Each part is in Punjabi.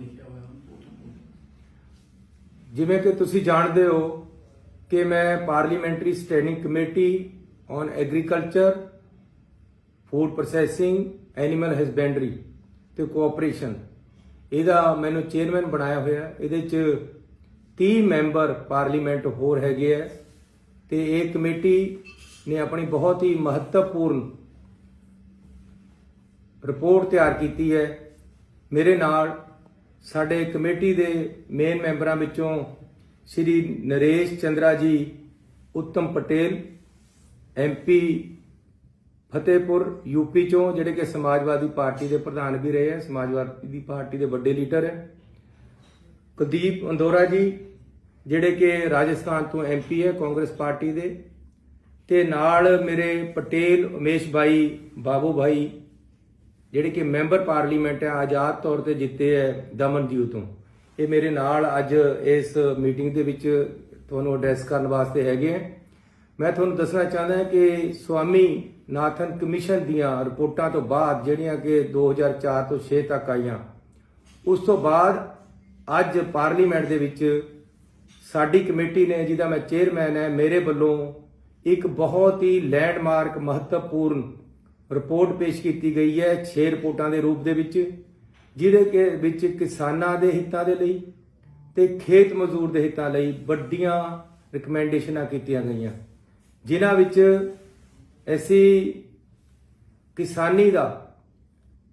ਨਾਮ ਲਿਖਿਆ ਹੋਇਆ ਜਿਵੇਂ ਕਿ ਤੁਸੀਂ ਜਾਣਦੇ ਹੋ ਕਿ ਮੈਂ parliamentary standing committee on agriculture, food processing, animal husbandry ਤੇ ਕੋਆਪਰੇਸ਼ਨ। ਇਹਦਾ ਮੈਨੂੰ ਚੇਅਰਮੈਨ ਬਣਾਇਆ ਹੋਇਆ। ਇਹਦੇ ਚ 30 ਮੈਂਬਰ ਪਾਰਲੀਮੈਂਟ ਹੋਰ ਹੈਗੇ ਆ ਤੇ ਇਹ ਕਮੇਟੀ ਨੇ ਆਪਣੀ ਬਹੁਤ ਹੀ ਮਹੱਤਵਪੂਰਨ ਰਿਪੋਰਟ ਤਿਆਰ ਕੀਤੀ ਹੈ। ਮੇਰੇ ਨਾਲ ਸਾਡੇ ਕਮੇਟੀ ਦੇ ਮੇਨ ਮੈਂਬਰਾਂ ਵਿੱਚੋਂ ਸ਼੍ਰੀ ਨਰੇਸ਼ ਚੰਦਰਾ ਜੀ, ਉੱਤਮ ਪਟੇਲ ਐਮਪੀ ਫਤਿਹਪੁਰ ਯੂਪੀ ਚੋਂ, ਜਿਹੜੇ ਕਿ ਸਮਾਜਵਾਦੀ ਪਾਰਟੀ ਦੇ ਪ੍ਰਧਾਨ ਵੀ ਰਹੇ ਹੈ ਸਮਾਜਵਾਦੀ ਪਾਰਟੀ ਦੇ ਵੱਡੇ ਲੀਡਰ ਹੈ ਕੁਲਦੀਪ ਅੰਦੋਰਾ ਜੀ, ਜਿਹੜੇ ਕਿ ਰਾਜਸਥਾਨ ਤੋਂ ਐਮਪੀ ਹੈ ਕਾਂਗਰਸ ਪਾਰਟੀ ਦੇ। ਤੇ ਨਾਲ ਮੇਰੇ ਪਟੇਲ, ਉਮੇਸ਼ ਭਾਈ ਬਾਬੂ ਭਾਈ ਜਿਹੜੇ ਕਿ ਮੈਂਬਰ ਪਾਰਲੀਮੈਂਟ ਹੈ, ਆਜ਼ਾਦ ਤੌਰ ਤੇ ਜਿੱਤੇ ਹੈ ਦਮਨ ਦਮਨਦੀਪ ਤੋਂ। ਇਹ ਮੇਰੇ ਨਾਲ ਅੱਜ ਇਸ ਮੀਟਿੰਗ ਦੇ ਵਿੱਚ ਤੁਹਾਨੂੰ ਐਡਰੈਸ ਕਰਨ ਵਾਸਤੇ ਹੈਗੇ ਹੈ। ਮੈਂ ਤੁਹਾਨੂੰ ਦੱਸਣਾ ਚਾਹੁੰਦਾ ਕਿ ਸਵਾਮੀ ਨਾਥਨ ਕਮਿਸ਼ਨ ਦੀਆਂ ਰਿਪੋਰਟਾਂ ਤੋਂ ਬਾਅਦ ਜਿਹੜੀਆਂ ਕਿ 2004 ਤੋਂ 6 ਤੱਕ ਆਈਆਂ, ਉਸ ਤੋਂ ਬਾਅਦ ਅੱਜ ਪਾਰਲੀਮੈਂਟ ਦੇ ਵਿੱਚ ਸਾਡੀ ਕਮੇਟੀ ਨੇ, ਜਿਹਦਾ ਮੈਂ ਚੇਅਰਮੈਨ ਹੈ, ਮੇਰੇ ਵੱਲੋਂ ਇੱਕ ਬਹੁਤ ਹੀ ਲੈਂਡਮਾਰਕ ਮਹੱਤਵਪੂਰਨ ਰਿਪੋਰਟ ਪੇਸ਼ ਕੀਤੀ ਗਈ ਹੈ ਛੇ ਰਿਪੋਰਟਾਂ ਦੇ ਰੂਪ ਦੇ ਵਿੱਚ, ਜਿਹਦੇ ਕੇ ਵਿੱਚ ਕਿਸਾਨਾਂ ਦੇ ਹਿੱਤਾਂ ਦੇ ਲਈ ਤੇ ਖੇਤ ਮਜ਼ਦੂਰ ਦੇ ਹਿੱਤਾਂ ਲਈ ਵੱਡੀਆਂ ਰਿਕਮੈਂਡੇਸ਼ਨਾਂ ਕੀਤੀਆਂ ਗਈਆਂ। ਜਿਨ੍ਹਾਂ ਵਿੱਚ ਅਸੀਂ ਕਿਸਾਨੀ ਦਾ,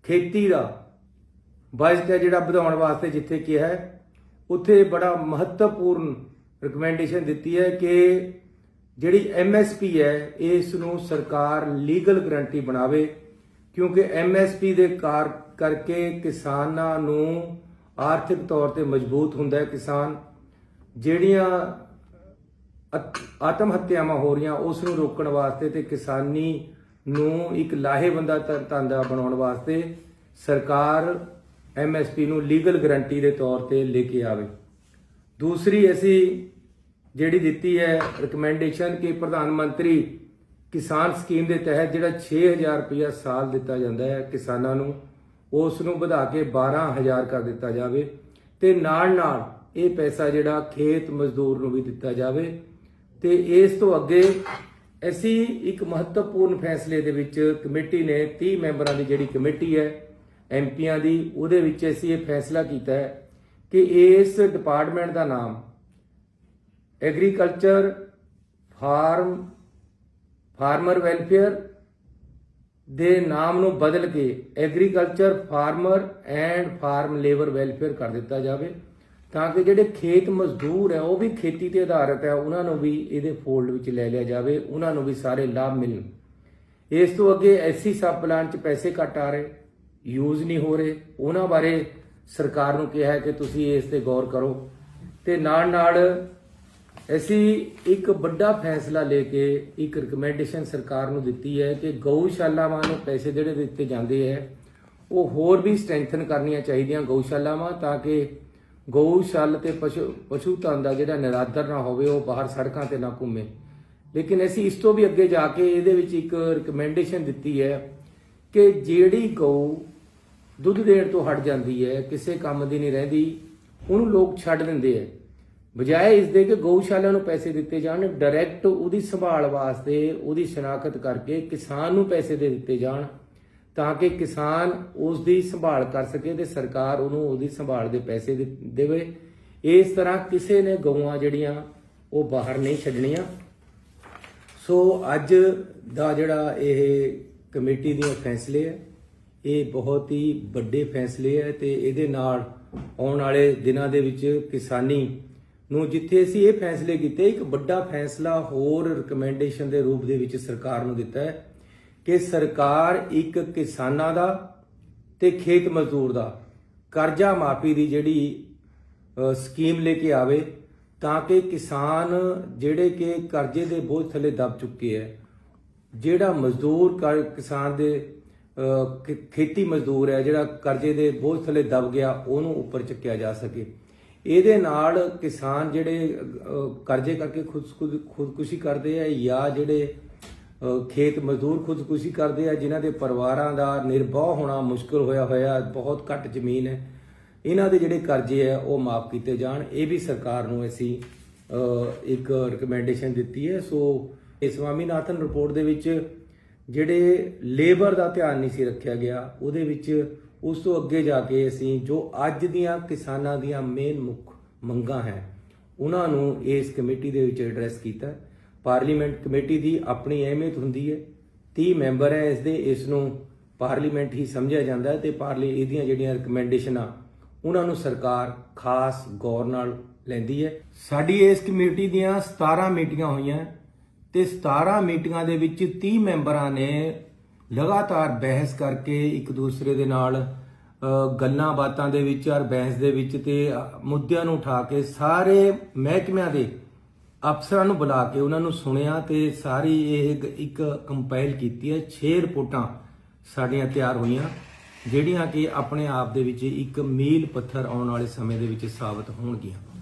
ਖੇਤੀ ਦਾ ਬਜਟ ਹੈ ਜਿਹੜਾ ਵਧਾਉਣ ਵਾਸਤੇ ਜਿੱਥੇ ਕਿਹਾ ਹੈ, ਉੱਥੇ ਬੜਾ ਮਹੱਤਵਪੂਰਨ ਰਿਕਮੈਂਡੇਸ਼ਨ ਦਿੱਤੀ ਹੈ ਕਿ ਜਿਹੜੀ ਐਮਐਸਪੀ ਹੈ, ਇਸ ਨੂੰ ਸਰਕਾਰ ਲੀਗਲ ਗਰੰਟੀ ਬਣਾਵੇ, ਕਿਉਂਕਿ ਐਮਐਸਪੀ ਦੇ ਕਾਰ, ਕਰਕੇ ਕਿਸਾਨਾਂ ਨੂੰ ਆਰਥਿਕ ਤੌਰ ਤੇ ਮਜ਼ਬੂਤ ਹੁੰਦਾ ਹੈ ਕਿਸਾਨ। ਜਿਹੜੀਆਂ ਆਤਮ ਹੱਤਿਆਵਾਂ ਹੋ ਰਹੀਆਂ, ਉਸ ਨੂੰ ਰੋਕਣ ਵਾਸਤੇ ਤੇ ਕਿਸਾਨੀ ਨੂੰ ਇੱਕ ਲਾਹੇਵੰਦਾ ਧੰਦਾ ਬਣਾਉਣ ਵਾਸਤੇ ਸਰਕਾਰ ਐਮਐਸਪੀ ਨੂੰ ਲੀਗਲ ਗਰੰਟੀ ਦੇ ਤੌਰ ਤੇ ਲੈ ਕੇ ਆਵੇ। ਦੂਸਰੀ ਅਸੀਂ ਜਿਹੜੀ ਦਿੱਤੀ ਹੈ ਰეკਮੈਂਡੇਸ਼ਨ ਕਿ ਪ੍ਰਧਾਨ ਮੰਤਰੀ ਕਿਸਾਨ ਸਕੀਮ ਦੇ ਤਹਿਤ ਜਿਹੜਾ 6000 ਰੁਪਇਆ ਸਾਲ ਦਿੱਤਾ ਜਾਂਦਾ ਹੈ ਕਿਸਾਨਾਂ ਨੂੰ ਉਸ ਨੂੰ ਵਧਾ ਕੇ 12000 ਕਰ ਦਿੱਤਾ ਜਾਵੇ ਤੇ ਨਾਲ ਨਾਲ ਇਹ ਪੈਸਾ ਜਿਹੜਾ ਖੇਤ ਮਜ਼ਦੂਰ ਨੂੰ ਵੀ ਦਿੱਤਾ ਜਾਵੇ। ਤੇ ਇਸ ਤੋਂ ਅੱਗੇ ਅਸੀਂ ਇੱਕ ਮਹੱਤਵਪੂਰਨ ਫੈਸਲੇ ਦੇ ਵਿੱਚ ਕਮੇਟੀ ਨੇ 30 ਮੈਂਬਰਾਂ ਦੀ ਜਿਹੜੀ ਕਮੇਟੀ ਹੈ ਐਮਪੀਆਂ ਦੀ, ਉਹਦੇ ਵਿੱਚ ਅਸੀਂ ਇਹ ਫੈਸਲਾ ਕੀਤਾ ਹੈ ਕਿ ਇਸ ਡਿਪਾਰਟਮੈਂਟ ਦਾ ਨਾਮ ਐਗਰੀਕਲਚਰ, ਫਾਰਮ, ਫਾਰਮਰ ਵੈਲਫੇਅਰ ਦੇ ਨਾਮ ਨੂੰ ਬਦਲ ਕੇ agriculture, farmer and farm labour welfare ਕਰ ਦਿੱਤਾ ਜਾਵੇ ਤਾਂ ਕਿ ਜਿਹੜੇ ਖੇਤ ਮਜ਼ਦੂਰ ਹੈ, ਉਹ ਵੀ ਖੇਤੀ ਤੇ ਆਧਾਰਿਤ ਹੈ, ਉਹਨਾਂ ਨੂੰ ਵੀ ਇਹਦੇ ਫੋਲਡ ਵਿੱਚ ਲੈ ਲਿਆ ਜਾਵੇ, ਉਹਨਾਂ ਨੂੰ ਵੀ ਸਾਰੇ ਲਾਭ ਮਿਲਣ ਇਸ ਤੋਂ ਅੱਗੇ ਐਸੀ ਸਬ ਪਲਾਨ ਚ ਪੈਸੇ ਘੱਟ ਆ ਰਹੇ, ਯੂਜ਼ ਨਹੀਂ ਹੋ ਰਹੇ, ਉਹਨਾਂ ਬਾਰੇ ਸਰਕਾਰ ਨੂੰ ਕਿਹਾ ਹੈ ਕਿ ਤੁਸੀਂ ਇਸ ਤੇ ਗੌਰ ਕਰੋ। ਤੇ ਨਾਲ ਨਾਲ ਅਸੀਂ ਇੱਕ ਵੱਡਾ ਫੈਸਲਾ ਲੈ ਕੇ ਇੱਕ ਰਿਕਮੈਂਡੇਸ਼ਨ ਸਰਕਾਰ ਨੂੰ ਦਿੱਤੀ ਹੈ ਕਿ ਗਊਸ਼ਾਲਾਵਾਂ ਨੂੰ ਪੈਸੇ ਜਿਹੜੇ ਦਿੱਤੇ ਜਾਂਦੇ ਹੈ, ਉਹ ਹੋਰ ਵੀ ਸਟਰੈਂਥਨ ਕਰਨੀਆਂ ਚਾਹੀਦੀਆਂ ਗਊਸ਼ਾਲਾਵਾਂ ਤਾਂ ਕਿ ਗਊਸ਼ਾਲ ਤੇ ਪਸ਼ੂ ਪਸ਼ੂ ਧਨ ਦਾ ਜਿਹੜਾ ਨਿਰਾਦਰ ਨਾ ਹੋਵੇ, ਉਹ ਬਾਹਰ ਸੜਕਾਂ ਤੇ ਨਾ ਘੁੰਮੇ। ਲੇਕਿਨ ਅਸੀਂ ਇਸ ਤੋਂ ਵੀ ਅੱਗੇ ਜਾ ਕੇ ਇਹਦੇ ਵਿੱਚ ਇੱਕ ਰਿਕਮੈਂਡੇਸ਼ਨ ਦਿੱਤੀ ਹੈ ਕਿ ਜਿਹੜੀ ਗਊ ਦੁੱਧ ਦੇਣ ਤੋਂ ਹਟ ਜਾਂਦੀ ਹੈ, ਕਿਸੇ ਕੰਮ ਦੀ ਨਹੀਂ ਰਹਿੰਦੀ, ਉਹਨੂੰ ਲੋਕ ਛੱਡ ਦਿੰਦੇ ਐ ਬਜਾਏ ਇਸ ਦੇ ਕਿ ਗਊਸ਼ਾਲਾ ਨੂੰ ਪੈਸੇ ਦਿੱਤੇ ਜਾਣ ਡਾਇਰੈਕਟ ਉਹਦੀ ਸੰਭਾਲ ਵਾਸਤੇ ਉਹਦੀ ਸ਼ਨਾਖਤ ਕਰਕੇ ਕਿਸਾਨ ਨੂੰ ਪੈਸੇ ਦੇ ਦਿੱਤੇ ਜਾਣ, ਤਾਂ ਕਿ ਕਿਸਾਨ ਉਸ ਦੀ ਸੰਭਾਲ ਕਰ ਸਕੇ ਤੇ ਸਰਕਾਰ ਉਹਨੂੰ ਉਹਦੀ ਸੰਭਾਲ ਦੇ ਪੈਸੇ ਦੇਵੇ। ਇਸ ਤਰ੍ਹਾਂ ਕਿਸੇ ਨੇ ਗਊਆਂ ਜਿਹੜੀਆਂ ਉਹ ਬਾਹਰ ਨਹੀਂ ਛੱਡਣੀਆਂ। ਸੋ ਅੱਜ ਦਾ ਜਿਹੜਾ ਇਹ ਕਮੇਟੀ ਦੇ ਫੈਸਲੇ ਹੈ ਇਹ ਬਹੁਤ ਹੀ ਵੱਡੇ ਫੈਸਲੇ ਹੈ ਤੇ ਇਹਦੇ ਨਾਲ ਆਉਣ ਵਾਲੇ ਦਿਨਾਂ ਦੇ ਵਿੱਚ ਕਿਸਾਨੀ ਨੂੰ ਜਿੱਥੇ ਅਸੀਂ ਇਹ ਫੈਸਲੇ ਕੀਤੇ ਇੱਕ ਵੱਡਾ ਫੈਸਲਾ ਹੋਰ ਰეკਮੈਂਡੇਸ਼ਨ ਦੇ ਰੂਪ ਦੇ ਵਿੱਚ ਸਰਕਾਰ ਨੂੰ ਦਿੱਤਾ ਹੈ ਕਿ ਸਰਕਾਰ ਇੱਕ ਕਿਸਾਨਾਂ ਦਾ ਤੇ ਖੇਤ ਮਜ਼ਦੂਰ ਦਾ ਕਰਜ਼ਾ ਮਾਫੀ ਦੀ ਜਿਹੜੀ ਸਕੀਮ ਲੈ ਕੇ ਆਵੇ ਤਾਂ ਕਿ ਕਿਸਾਨ ਜਿਹੜੇ ਕਿ ਕਰਜ਼ੇ ਦੇ ਬੋਝ ਥੱਲੇ ਦਬ ਚੁੱਕੇ ਹੈ ਜਿਹੜਾ ਮਜ਼ਦੂਰ ਕਰ- ਕਿਸਾਨ ਦੇ ਅ, ਖੇਤੀ ਮਜ਼ਦੂਰ ਹੈ ਜਿਹੜਾ ਕਰਜ਼ੇ ਦੇ ਬੋਝ ਥੱਲੇ ਦਬ ਗਿਆ ਉਹਨੂੰ ਉੱਪਰ ਚੱਕਿਆ ਜਾ ਸਕੇ। ਇਹਦੇ ਨਾਲ ਕਿਸਾਨ ਜਿਹੜੇ ਕਰਜ਼ੇ ਕਰਕੇ ਖੁਦ ਖੁਦਕੁਸ਼ੀ ਕਰਦੇ ਆ ਜਾਂ ਜਿਹੜੇ ਖੇਤ ਮਜ਼ਦੂਰ ਖੁਦਕੁਸ਼ੀ ਕਰਦੇ ਆ, ਜਿਨ੍ਹਾਂ ਦੇ ਪਰਿਵਾਰਾਂ ਦਾ ਨਿਰਵਾਹ ਹੋਣਾ ਮੁਸ਼ਕਲ ਹੋਇਆ ਹੋਇਆ, ਬਹੁਤ ਘੱਟ ਜ਼ਮੀਨ ਹੈ, ਇਹਨਾਂ ਦੇ ਜਿਹੜੇ ਕਰਜ਼ੇ ਆ, ਉਹ ਮਾਫ ਕੀਤੇ ਜਾਣ। ਇਹ ਵੀ ਸਰਕਾਰ ਨੂੰ ਅਸੀਂ ਇੱਕ ਰეკਮੈਂਡੇਸ਼ਨ ਦਿੱਤੀ ਹੈ। ਸੋ, ਇਹ ਸਵਾਮੀਨਾਥਨ ਰਿਪੋਰਟ ਦੇ ਵਿੱਚ ਜਿਹੜੇ ਲੇਬਰ ਦਾ ਧਿਆਨ ਨਹੀਂ ਸੀ ਰੱਖਿਆ ਗਿਆ, ਉਹਦੇ ਵਿੱਚ ਉਸ ਤੋਂ ਅੱਗੇ ਜਾ ਕੇ ਅਸੀਂ ਜੋ ਅੱਜ ਦੀਆਂ ਕਿਸਾਨਾਂ ਦੀਆਂ ਮੇਨ ਮੁੱਖ ਮੰਗਾਂ ਹੈ, ਉਹਨਾਂ ਨੂੰ ਇਸ ਕਮੇਟੀ ਦੇ ਵਿੱਚ ਐਡਰੈਸ ਕੀਤਾ ਪਾਰਲੀਮੈਂਟ ਕਮੇਟੀ ਦੀ ਆਪਣੀ ਅਹਿਮੀਅਤ ਹੁੰਦੀ ਹੈ। 30 ਮੈਂਬਰ ਹੈ ਇਸ ਦੇ, ਇਸ ਨੂੰ ਪਾਰਲੀਮੈਂਟ ਹੀ ਸਮਝਿਆ ਜਾਂਦਾ ਹੈ ਤੇ ਪਾਰਲੀ ਇਹਦੀਆਂ ਜਿਹੜੀਆਂ ਰეკਮੈਂਡੇਸ਼ਨਾਂ ਉਹਨਾਂ ਨੂੰ ਸਰਕਾਰ ਖਾਸ ਗੌਰ ਨਾਲ ਲੈਂਦੀ ਹੈ। ਸਾਡੀ ਇਸ ਕਮੇਟੀ ਦੀਆਂ 17 ਮੀਟਿੰਗਾਂ ਹੋਈਆਂ ਤੇ 17 ਮੀਟਿੰਗਾਂ ਦੇ ਵਿੱਚ 30 ਮੈਂਬਰਾਂ ਨੇ ਲਗਾਤਾਰ ਬਹਿਸ ਕਰਕੇ ਇੱਕ ਦੂਸਰੇ ਦੇ ਨਾਲ ਗੱਲਾਂ ਬਾਤਾਂ ਦੇ ਵਿੱਚ ਔਰ ਬਹਿਸ ਦੇ ਵਿੱਚ ਤੇ ਮੁੱਦਿਆਂ ਨੂੰ ਉਠਾ ਕੇ ਸਾਰੇ ਮਹਿਕਮਿਆਂ ਦੇ ਅਫਸਰਾਂ ਨੂੰ ਬੁਲਾ ਕੇ ਉਹਨਾਂ ਨੂੰ ਸੁਣਿਆ ਤੇ ਸਾਰੀ ਇਹ ਇੱਕ- ਇੱਕ ਕੰਪਾਈਲ ਕੀਤੀ ਹੈ। 6 ਰਿਪੋਰਟਾਂ ਸਾਡੀਆਂ ਤਿਆਰ ਹੋਈਆਂ, ਜਿਹੜੀਆਂ ਕਿ ਆਪਣੇ ਆਪ ਦੇ ਵਿੱਚ ਇੱਕ ਮੀਲ ਪੱਥਰ ਆਉਣ ਵਾਲੇ ਸਮੇਂ ਦੇ ਵਿੱਚ ਸਾਬਤ ਹੋਣਗੀਆਂ।